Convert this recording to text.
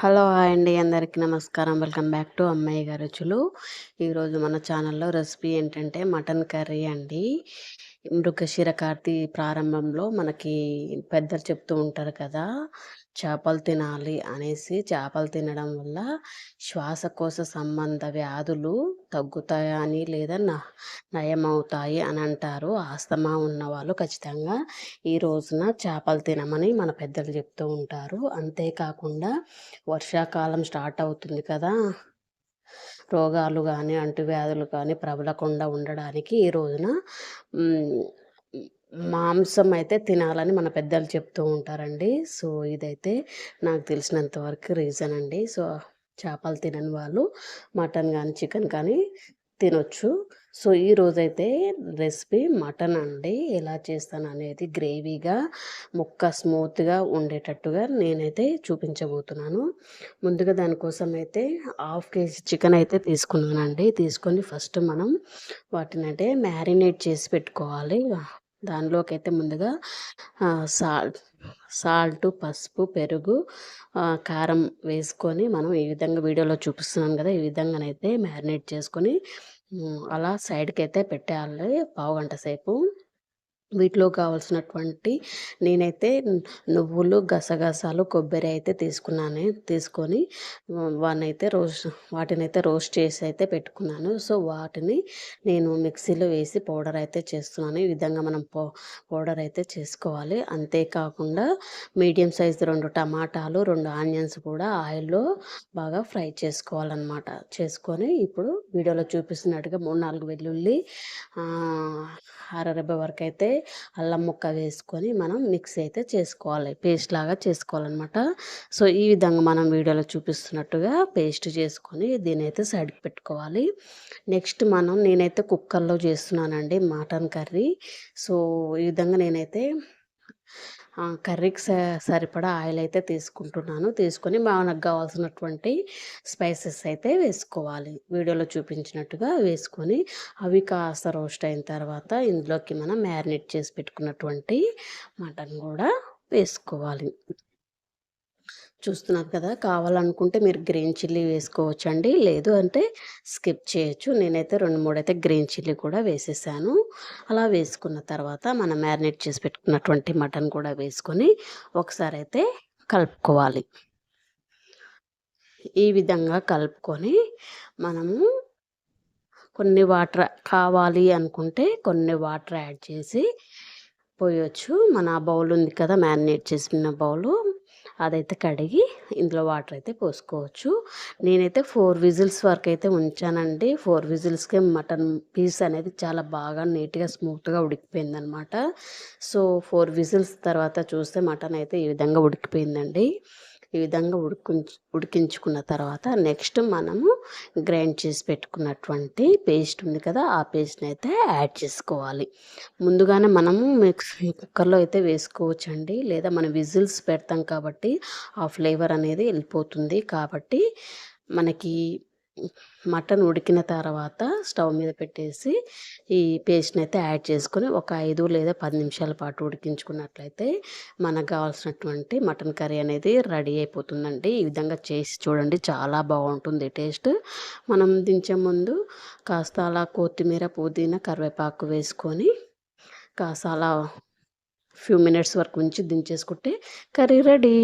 Hello hi అండి. అందరికీ నమస్కారం. వెల్కమ్ బ్యాక్ టు అమ్మాయి గారు రుచులు. ఈరోజు మన ఛానల్లో రెసిపీ ఏంటంటే మటన్ కర్రీ అండి. మృగశిర కార్తీ ప్రారంభంలో మనకి పెద్దలు చెప్తూ ఉంటారు కదా చేపలు తినాలి అనేసి చేపలు తినడం వల్ల శ్వాసకోశ సంబంధ వ్యాధులు తగ్గుతాయని లేదా న నయమవుతాయి అని అంటారు. ఆస్తమా ఉన్నవాళ్ళు ఖచ్చితంగా ఈ రోజున చేపలు తినమని మన పెద్దలు చెప్తూ ఉంటారు. అంతేకాకుండా వర్షాకాలం స్టార్ట్ అవుతుంది కదా రోగాలు కానీ అంటువ్యాధులు కానీ ప్రబలకుండా ఉండడానికి ఈ రోజున మాంసం అయితే తినాలని మన పెద్దలు చెప్తూ ఉంటారండి. సో ఇదైతే నాకు తెలిసినంతవరకు రీజన్ అండి. సో చేపలు తినని వాళ్ళు మటన్ కానీ చికెన్ కానీ తినొచ్చు. సో ఈ రోజైతే రెసిపీ మటన్ అండి. ఎలా చేస్తాను అనేది గ్రేవీగా ముక్క స్మూత్గా ఉండేటట్టుగా నేనైతే చూపించబోతున్నాను. ముందుగా దానికోసం అయితే హాఫ్ కేజీ చికెన్ అయితే తీసుకున్నానండి. తీసుకొని ఫస్ట్ మనం వాటిని అంటే మ్యారినేట్ చేసి పెట్టుకోవాలి. దానిలోకి అయితే ముందుగా సాల్ట్ సాల్ట్ పసుపు పెరుగు కారం వేసుకొని మనం ఈ విధంగా వీడియోలో చూపిస్తున్నాను కదా ఈ విధంగానైతే మ్యారినేట్ చేసుకొని అలా సైడ్కి అయితే పెట్టేయాలి పావు గంట సేపు. వీటిలో కావాల్సినటువంటి నేనైతే నువ్వులు గసగసాలు కొబ్బరి అయితే తీసుకున్నాను తీసుకొని వానైతే రోస్ట్ వాటిని అయితే రోస్ట్ చేసి అయితే పెట్టుకున్నాను. సో వాటిని నేను మిక్సీలో వేసి పౌడర్ అయితే చేస్తున్నాను. ఈ విధంగా మనం పౌ పౌడర్ అయితే చేసుకోవాలి. అంతేకాకుండా మీడియం సైజు రెండు టమాటాలు రెండు ఆనియన్స్ కూడా ఆయిల్లో బాగా ఫ్రై చేసుకోవాలన్నమాట. చేసుకొని ఇప్పుడు వీడియోలో చూపిస్తున్నట్టుగా మూడు నాలుగు వెల్లుల్లి అరరబ్బ వరకు అయితే అల్లం ముక్క వేసుకొని మనం మిక్స్ అయితే చేసుకోవాలి. పేస్ట్ లాగా చేసుకోవాలన్నమాట. సో ఈ విధంగా మనం వీడియోలో చూపిస్తున్నట్టుగా పేస్ట్ చేసుకొని దీని అయితే సైడ్కి పెట్టుకోవాలి. నెక్స్ట్ మనం నేనైతే కుక్కర్లో చేస్తున్నానండి మటన్ కర్రీ. సో ఈ విధంగా నేనైతే కర్రీకి స సరిపడా ఆయిల్ అయితే తీసుకుంటున్నాను. తీసుకొని మనకు కావాల్సినటువంటి స్పైసెస్ అయితే వేసుకోవాలి. వీడియోలో చూపించినట్టుగా వేసుకొని అవి కాస్త రోస్ట్ అయిన తర్వాత ఇందులోకి మనం మ్యారినేట్ చేసి పెట్టుకున్నటువంటి మటన్ కూడా వేసుకోవాలి. చూస్తున్నారు కదా! కావాలనుకుంటే మీరు గ్రీన్ చిల్లీ వేసుకోవచ్చండి. లేదు అంటే స్కిప్ చేయొచ్చు. నేనైతే రెండు మూడు అయితే గ్రీన్ చిల్లీ కూడా వేసేసాను. అలా వేసుకున్న తర్వాత మనం మ్యారినేట్ చేసి పెట్టుకున్నటువంటి మటన్ కూడా వేసుకొని ఒకసారి అయితే కలుపుకోవాలి. ఈ విధంగా కలుపుకొని మనము కొన్ని వాటర్ కావాలి అనుకుంటే కొన్ని వాటర్ యాడ్ చేసి పోయొచ్చు. మన బౌల్ ఉంది కదా! మ్యారినేట్ చేసిన బౌలు. అదైతే కడిగి ఇందులో వాటర్ అయితే పోసుకోవచ్చు. నేనైతే ఫోర్ విజిల్స్ వరకు అయితే ఉంచానండి. ఫోర్ విజిల్స్కి మటన్ పీస్ అనేది చాలా బాగా నీట్గా స్మూత్గా ఉడికిపోయిందనమాట. సో ఫోర్ విజిల్స్ తర్వాత చూస్తే మటన్ అయితే ఈ విధంగా ఉడికిపోయిందండి. ఈ విధంగా ఉడికించు ఉడికించుకున్న తర్వాత నెక్స్ట్ మనము గ్రైండ్ చేసి పెట్టుకున్నటువంటి పేస్ట్ ఉంది కదా ఆ పేస్ట్ని అయితే యాడ్ చేసుకోవాలి. ముందుగానే మనము మిక్సీ కుక్కర్లో అయితే వేసుకోవచ్చండి. లేదా మనం విజిల్స్ పెడతాం కాబట్టి ఆ ఫ్లేవర్ అనేది వెళ్ళిపోతుంది కాబట్టి మనకి మటన్ ఉడికిన తర్వాత స్టవ్ మీద పెట్టేసి ఈ పేస్ట్ని అయితే యాడ్ చేసుకొని ఒక ఐదు లేదా పది నిమిషాల పాటు ఉడికించుకున్నట్లయితే మనకు కావాల్సినటువంటి మటన్ కర్రీ అనేది రెడీ అయిపోతుందండి. ఈ విధంగా చేసి చూడండి చాలా బాగుంటుంది టేస్ట్. మనం దించే ముందు కాస్త అలా కొత్తిమీర పుదీనా కరివేపాకు వేసుకొని కాస్త అలా ఫ్యూ మినిట్స్ వరకు ఉంచి దించేసుకుంటే కర్రీ రెడీ.